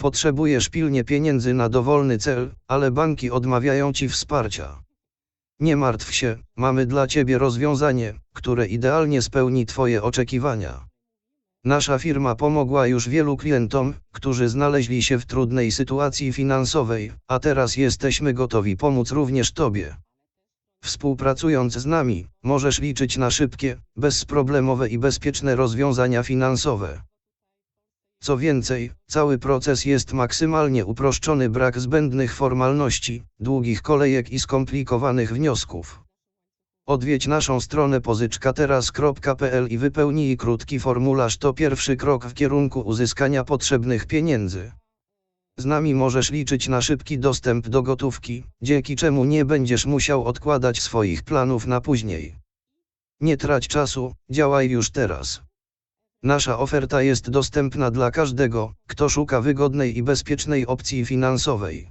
Potrzebujesz pilnie pieniędzy na dowolny cel, ale banki odmawiają ci wsparcia. Nie martw się, mamy dla ciebie rozwiązanie, które idealnie spełni Twoje oczekiwania. Nasza firma pomogła już wielu klientom, którzy znaleźli się w trudnej sytuacji finansowej, a teraz jesteśmy gotowi pomóc również Tobie. Współpracując z nami, możesz liczyć na szybkie, bezproblemowe i bezpieczne rozwiązania finansowe. Co więcej, cały proces jest maksymalnie uproszczony, brak zbędnych formalności, długich kolejek i skomplikowanych wniosków. Odwiedź naszą stronę pożyczkateraz.pl i wypełnij krótki formularz. To pierwszy krok w kierunku uzyskania potrzebnych pieniędzy. Z nami możesz liczyć na szybki dostęp do gotówki, dzięki czemu nie będziesz musiał odkładać swoich planów na później. Nie trać czasu, działaj już teraz. Nasza oferta jest dostępna dla każdego, kto szuka wygodnej i bezpiecznej opcji finansowej.